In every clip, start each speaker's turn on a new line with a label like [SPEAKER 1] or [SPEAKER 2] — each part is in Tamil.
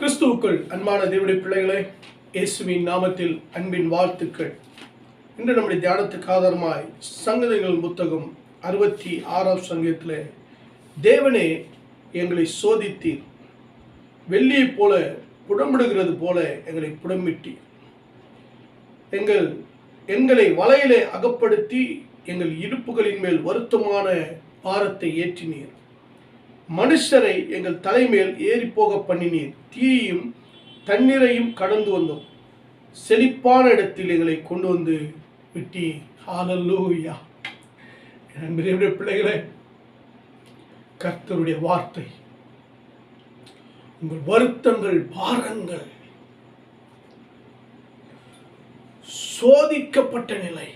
[SPEAKER 1] கிறிஸ்துவுக்குள் அன்பான தேவனுடைய பிள்ளைகளே இயேசுவின் நாமத்தில் அன்பின் வாழ்த்துக்கள். இன்று நம்முடைய தியானத்துக்கு ஆதாரமாய் சங்கதிகள் புத்தகம் அறுபத்தி ஆறாம் சங்கத்தில் தேவனே எங்களை சோதித்தீர். வெள்ளியைப் போல புடம்பிடுகிறது போல எங்களை புடம்பிட்டீர். எங்கள் எங்களை வலையிலே அகப்படுத்தி எங்கள் இடுப்புகளின் மேல் வருத்தமான பாரத்தை ஏற்றினீர். மனுஷரை எங்கள் தலைமேல் ஏறி போக பண்ணினீர். தீயையும் தண்ணீரையும் கடந்து வந்தோம். செழிப்பான இடத்தில் எங்களை கொண்டு வந்து விட்டி ஹாலல்லூயா பெரிய பிள்ளைகளே கர்த்தருடைய வார்த்தை. உங்கள் வருத்தங்கள் பாரங்கள் சோதிக்கப்பட்ட நிலை.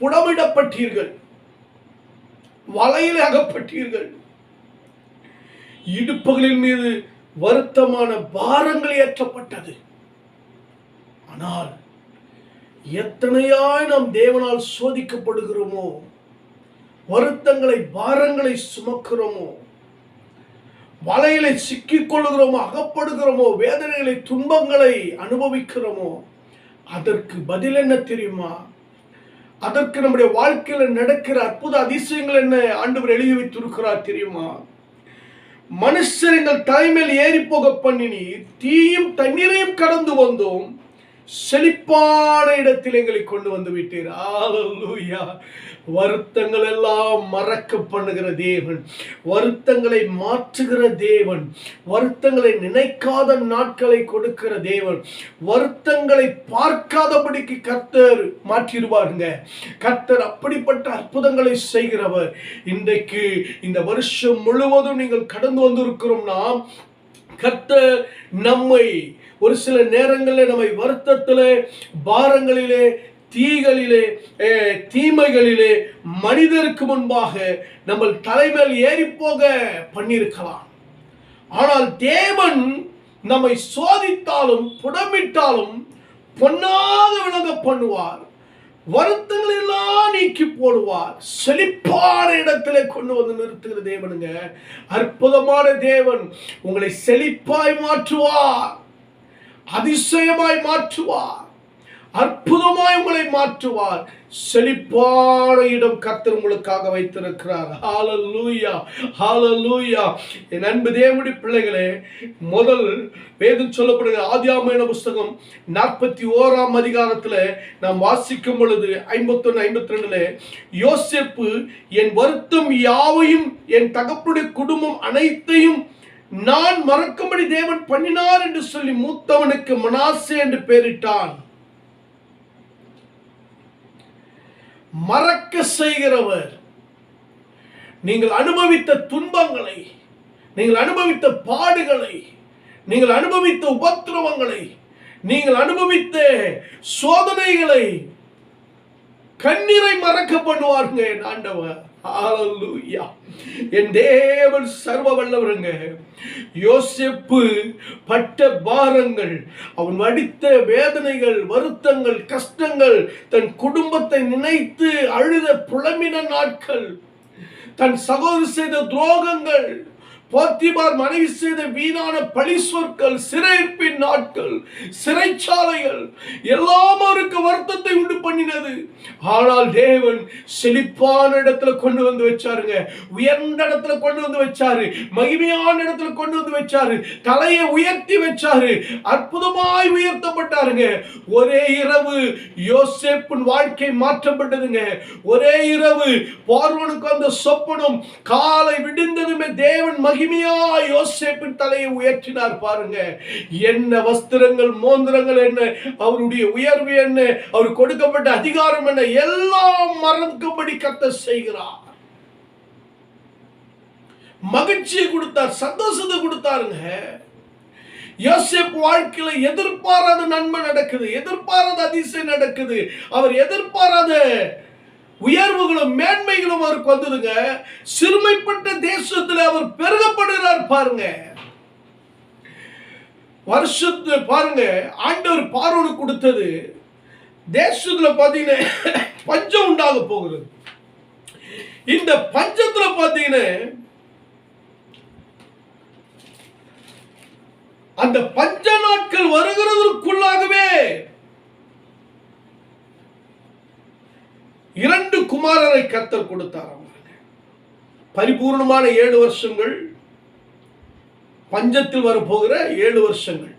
[SPEAKER 1] புடமிடப்பட்டீர்கள். வலையில் அகப்பட்டீர்கள். இடுப்புகளின் மீது வருத்தமான பாரங்கள் ஏற்றப்பட்டது. ஆனால் எத்தனையாய் நாம் தேவனால் சோதிக்கப்படுகிறோமோ வருத்தங்களை பாரங்களை சுமக்கிறோமோ வலையில சிக்கிக் கொள்கிறோமோ அகப்படுகிறோமோ வேதனைகளை துன்பங்களை அனுபவிக்கிறோமோ அதற்கு பதில் என்ன தெரியுமா? அதற்கு நம்முடைய வாழ்க்கையில் நடக்கிற அற்புத அதிசயங்கள் என்ன ஆண்டவர் எழுதி வைத்திருக்கிறார் தெரியுமா? மனுஷர்கள் தலைமையில் ஏறி போக பண்ணினீர் தீயும் தண்ணீரையும் கடந்து வந்தோம். செழிப்பான இடத்தில் எங்களை கொண்டு வந்து விட்டீர். ஆலூயா வருத்தங்கள் எல்லாம் மறக்க பண்ணுகிற தேவன். வருத்தங்களை மாற்றுகிற தேவன். வருத்தங்களை நினைக்காத நாட்களை கொடுக்கிற தேவன். வருத்தங்களை பார்க்காதபடிக்கு கர்த்தர் மாற்றிடுவாருங்க. கர்த்தர் அப்படிப்பட்ட அற்புதங்களை செய்கிறவர். இன்றைக்கு இந்த வருஷம் முழுவதும் நீங்கள் கடந்து வந்திருக்கிறோம்னா கர்த்தர் நம்மை ஒரு சில நேரங்களில் நம்மை வருத்தத்திலே பாரங்களிலே தீகளிலே தீமைகளிலே மனிதருக்கு முன்பாக நம்ம தலைமையில் ஏறி போக பண்ணியிருக்கலாம். ஆனால் தேவன் நம்மை சோதித்தாலும் புடமிட்டாலும் பொன்னாக விளங்க பண்ணுவார். வருத்தங்கள் எல்லாம் நீக்கி போடுவார். செழிப்பான இடத்திலே கொண்டு வந்து நிறுத்துகிற தேவனுங்க அற்புதமான தேவன் உங்களை செழிப்பாய் மாற்றுவார். அதிசயமாய் மாற்றுவார். அற்புதமாய் உங்களை மாற்றுவார். செழிப்பான இடம் கத்தர் உங்களுக்காக வைத்திருக்கிறார். ஹalleluya ஹalleluya என் அன்பு தேவடி பிள்ளைகளே முதல் வேதம் சொல்லப்படுகிற ஆதியாமன புஸ்தகம் நாற்பத்தி ஓராம் அதிகாரத்தில் நாம் வாசிக்கும் பொழுது ஐம்பத்தொன்று ஐம்பத்தி ரெண்டுல யோசிப்பு என் வருத்தம் யாவையும் என் தகப்புடைய குடும்பம் அனைத்தையும் நான் மறக்கும்படி தேவன் பண்ணினார் என்று சொல்லி மூத்தவனுக்கு மனாசே என்று பெயரிட்டான். மறக்க செய்கிறவர். நீங்கள் அனுபவித்த துன்பங்களை நீங்கள் அனுபவித்த பாடுகளை நீங்கள் அனுபவித்த உபத்திரவங்களை நீங்கள் அனுபவித்த சோதனைகளை கண்ணீரை மறக்க பண்ணுவாருங்க ஆண்டவர். என் தேவன் சர்வ வல்லவருங்க யோசிப்பு பட்ட பாரங்கள் அவன் வடித்த வேதனைகள் வருத்தங்கள் கஷ்டங்கள் தன் குடும்பத்தை நினைத்து அழுத புலம்பின நாட்கள் தன் சகோதரி செய்த துரோகங்கள் போத்திபார் மனைவி செய்த வீணான பழி சொற்கள் சிறைப்பின் நாட்கள் சிறைச்சாலைகள் எல்லாம் அவருக்கு வருத்தத்தை உண்டு பண்ணினது. ஆனால் தேவன் செழிப்பான இடத்துல கொண்டு வந்து வச்சாருங்க. உயர்ந்த இடத்துல கொண்டு வந்து வச்சாரு. மகிமையான இடத்துல கொண்டு வந்து வச்சாரு. தலையை உயர்த்தி வச்சாரு. அற்புதமாய் உயர்த்தப்பட்டாருங்க. ஒரே இரவு யோசேப்பின் வாழ்க்கை மாற்றப்பட்டதுங்க. ஒரே இரவு பார்வனுக்கு அந்த சொப்பனம் காலை விடிந்ததுமே தேவன் மகிமையா யோசேப்பின் தலையை உயர்த்தினார் பாருங்க. என்ன வஸ்திரங்கள் மோந்திரங்கள் என்ன? அவருடைய உயர்வு என்ன? அவர் கொடுக்கப்பட்ட அதிகாரம் என்ன? எல்லாம் மறக்கும்படி கத்த செய்கிறார். மகிழ்ச்சியை கொடுத்தார் சந்தோஷத்தை கொடுத்தாருங்க. யோசேப் வாழ்க்கையில எதிர்பாராத நன்மை நடக்குது எதிர்பாராத அதிசயம் நடக்குது. அவர் எதிர்பாராத உயர்வுகளும் மேன்மைகளும் அவருக்கு வந்ததுங்க. சிறுமைப்பட்ட தேசத்துல அவர் பெருகப்படுகிறார் பாருங்க. வருஷத்துல பாருங்க ஆண்டவர் பார்வனுக்கு கொடுத்தது. தேசத்துல பாத்தீங்கன்னா பஞ்சம் உண்டாக போகிறது. இந்த பஞ்சத்துல பாத்தீங்கன்னா அந்த பஞ்ச நாட்கள் வருகிறதற்குள்ளாகவே குமாரரை கத்தர் கொடுத்தார் அவங்களுக்கு பரிபூர்ணமான ஏழு வருஷங்கள் பஞ்சத்தில் வரப்போகிற ஏழு வருஷங்கள்.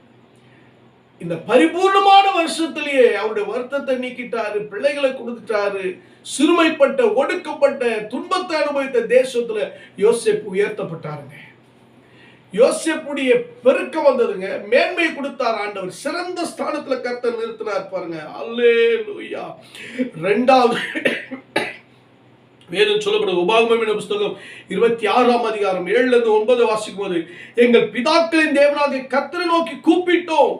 [SPEAKER 1] இந்த பரிபூர்ணமான வருஷத்திலேயே அவருடைய வருத்தத்தை நீக்கிட்டாரு பிள்ளைகளை கொடுத்துட்டாரு சிறுமைப்பட்ட ஒடுக்கப்பட்ட துன்பத்தை அனுபவித்த தேசத்துல யோசேப்பு உயர்த்தப்பட்டாருங்க. யோசிப்புடைய பெருக்க வந்ததுங்க மேன்மை கொடுத்தார் ஆண்டவர். சிறந்த ஸ்தானத்துல கர்த்தர் நிறுத்தினார் பாருங்க. அல்லே லூயா ரெண்டாவது வேதம் சொல்லப்படுது உபாகமம் என்ற புஸ்தகம் இருபத்தி ஆறாம் அதிகாரம் ஏழுல இருந்து ஒன்பது வாசிக்கும் போது எங்கள் பிதாக்களின் தேவனாக கத்தரை நோக்கி கூப்பிட்டோம்.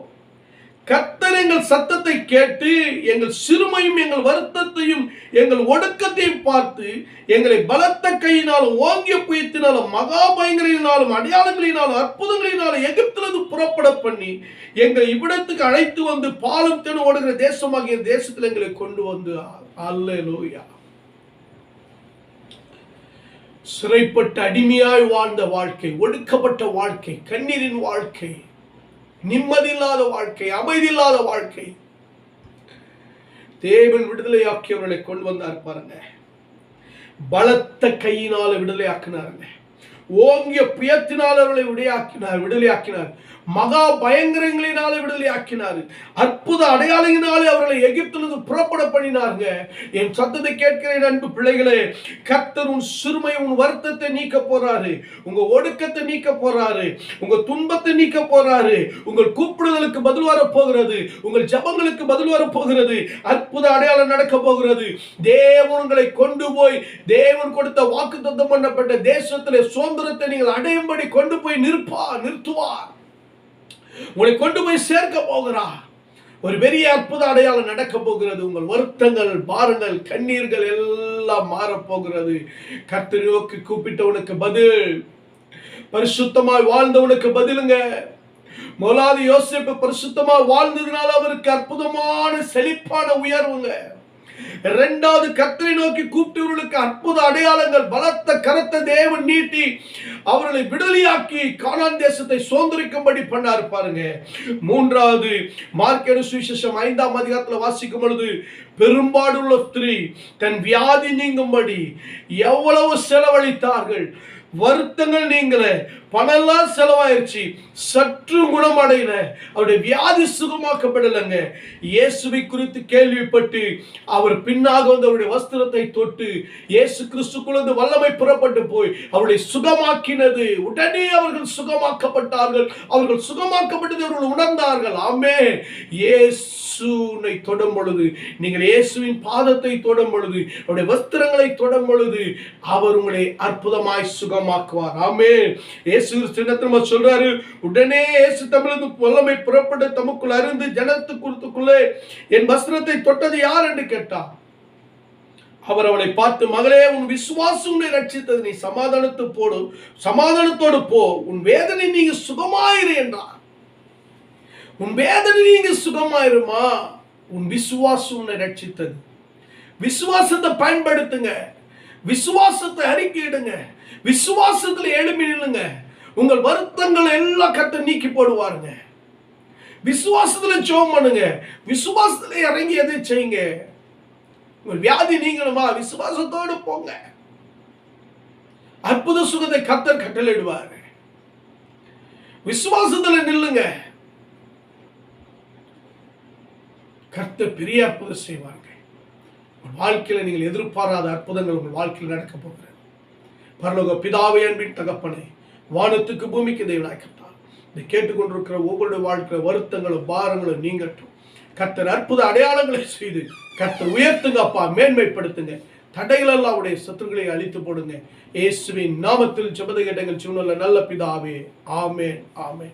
[SPEAKER 1] கத்தர் எங்கள் சத்தத்தை கேட்டு எங்கள் சிறுமையும் எங்கள் வருத்தத்தையும் எங்கள் ஒடுக்கத்தையும் பார்த்து எங்களை பலத்த கையினாலும் ஓங்கிய புயத்தினாலும் மகா பயங்கரினாலும் அடையாளங்களினாலும் அற்புதங்களினாலும் எகிப்திலிருந்து புறப்பட பண்ணி எங்களை இவ்விடத்துக்கு அழைத்து வந்து பாலும் தென் ஓடுகிற தேசமாகிய தேசத்தில் எங்களை கொண்டு வந்து அல்ல லோயா சிறைப்பட்ட அடிமையாய் வாழ்ந்த வாழ்க்கை ஒடுக்கப்பட்ட வாழ்க்கை கண்ணீரின் வாழ்க்கை நிம்மதியில்லாத வாழ்க்கை அமைதியில்லாத வாழ்க்கை. தேவன் விடுதலையாக்கியவர்களை கொண்டு வந்தார் பாருங்க. பலத்த கையினால விடுதலையாக்கினாருங்க. ஓங்கிய புயத்தினால் அவர்களை விடையாக்கினார் விடுதலையாக்கினார். மகா பயங்கரங்களினாலே விடுதலை ஆக்கினார். அற்புத அடையாளங்களினாலே அவர்களை எகிப்திலிருந்து புறப்பட பண்ணினாருங்க. என் சத்தத்தை கேட்கிறேன் அன்பு பிள்ளைகளே. கர்த்தர் உன் சிறுமை உன் வருத்தத்தை நீக்க போறாரு. உங்க ஒடுக்கத்தை நீக்க போறாரு. உங்க துன்பத்தை நீக்க போறாரு. உங்கள் கூப்பிடுதலுக்கு பதில் வர போகிறது உங்கள் ஜபங்களுக்கு பதில் வர போகிறது அற்புத அடையாளம் நடக்க போகிறது. தேவன் உங்களை கொண்டு போய் தேவன் கொடுத்த வாக்கு தத்தம் பண்ணப்பட்ட தேசத்திலே சுதந்திரத்தை நீங்கள் அடையும்படி கொண்டு போய் நிற்பா நிறுத்துவார். உங்களை கொண்டு போய் சேர்க்க போகிறார். ஒரு பெரிய அற்புத அடையாளம் நடக்க போகிறது. உங்கள் வருத்தங்கள் பாரங்கள் கண்ணீர்கள் எல்லாம் மாறப்போகிறது கர்த்தர் நோக்கி கூப்பிட்டவனுக்கு பதில். பரிசுத்தமாய் வாழ்ந்தவனுக்கு பதிலுங்க. முதலாவது யோசிப்பு பரிசுத்தமா வாழ்ந்ததுனால அவருக்கு அற்புதமான செழிப்பான உயர்வுங்க. இரண்டாவது கத்தரை நோக்கி கூப்பிட்டவர்களுக்கு அற்புத அடையாளங்கள் பலத்த கரத்த தேவன் நீட்டி அவர்களை விடுதலையாக்கி காணான் தேசத்தை சுதந்திரிக்கும்படி பண்ணார் பாருங்க. மூன்றாவது மார்க்கெடு சுவிசேஷம் ஐந்தாம் அதிகாரத்தில் வாசிக்கும் பொழுது பெரும்பாடுள்ள ஸ்திரீ தன் வியாதி நீங்கும்படி எவ்வளவு செலவழித்தார்கள்? வருத்தங்கள் நீங்கள பணம்லாம் செலவாயிருச்சு. சற்று குணமடையல. அவருடைய வியாதி சுகமாக்கப்படலைங்க. இயேசுவை குறித்து கேள்விப்பட்டு அவர் பின்னாக வந்து அவருடைய வஸ்திரத்தை தொட்டு இயேசு கிறிஸ்துக்குள்ளது வல்லமை புறப்பட்டு போய் அவருடைய சுகமாக்கினது. உடனே அவர்கள் சுகமாக்கப்பட்டார்கள். அவர்கள் சுகமாக்கப்பட்டது அவர்கள் உணர்ந்தார்கள். ஆமே இயேசுனை தொடும் பொழுது நீங்கள் இயேசுவின் பாதத்தை தொடும் பொழுது அவருடைய வஸ்திரங்களை தொடும் பொழுது அவர் உங்களை அற்புதமாய் சுகமாக்குவார். ஆமே இயேசு சின்னத்திரமா சொல்றாரு உடனே இயேசு தமிழது வல்லமை புறப்பட்டு தமக்குள் அருந்து குறித்துக்குள்ளே என் வஸ்திரத்தை தொட்டது யார் என்று கேட்டார். அவர் அவளை பார்த்து மகளே உன் விசுவாசம் உன்னை ரட்சித்தது நீ சமாதானத்து போடு சமாதானத்தோடு போ. உன் வேதனை நீங்க சுகமாயிரு என்றார். உன் வேதனை நீங்க சுகமாயிருமா உன் விசுவாசம் உன்னை ரட்சித்தது விசுவாசத்தை பயன்படுத்துங்க. விசுவாசத்தை அறிக்கையிடுங்க. விசுவாசத்துல எழுப்பி நில்லுங்க உங்கள் வருத்தங்கள் எல்லாம் கத்த நீக்கி போடுவாருங்க. விசுவாசத்துல ஜோம் பண்ணுங்க. விசுவாசத்துல இறங்கி எதை செய்யுங்க. உங்கள் வியாதி நீங்களுமா? விசுவாசத்தோடு போங்க. அற்புத சுகத்தை கத்தர் கட்டளிடுவார் விசுவாசத்துல நில்லுங்க. கர்த்த பெரிய அற்புதம் செய்வாங்க உங்கள் வாழ்க்கையில நீங்கள் எதிர்பாராத அற்புதங்கள் உங்கள் வாழ்க்கையில் நடக்க போகிறது. பரலோக பிதாவை அன்பின் தகப்பனை வானத்துக்கு பூமிக்கு தேவனாய் கர்த்தா இதை கேட்டுக்கொண்டிருக்கிற ஒவ்வொரு வாழ்க்கை வருத்தங்களும் பாரங்களும் நீங்கட்டும். கர்த்தர் அற்புத அடையாளங்களை செய்து கர்த்தர் உயர்த்துங்க அப்பா மேன்மைப்படுத்துங்க. தடைகளெல்லாம் அவருடைய சத்துருக்களை அழித்து போடுங்க. இயேசுவின் நாமத்தில் ஜபத கேட்டங்கள் சூழ்நிலை நல்ல பிதாவே. ஆமேன் ஆமேன்.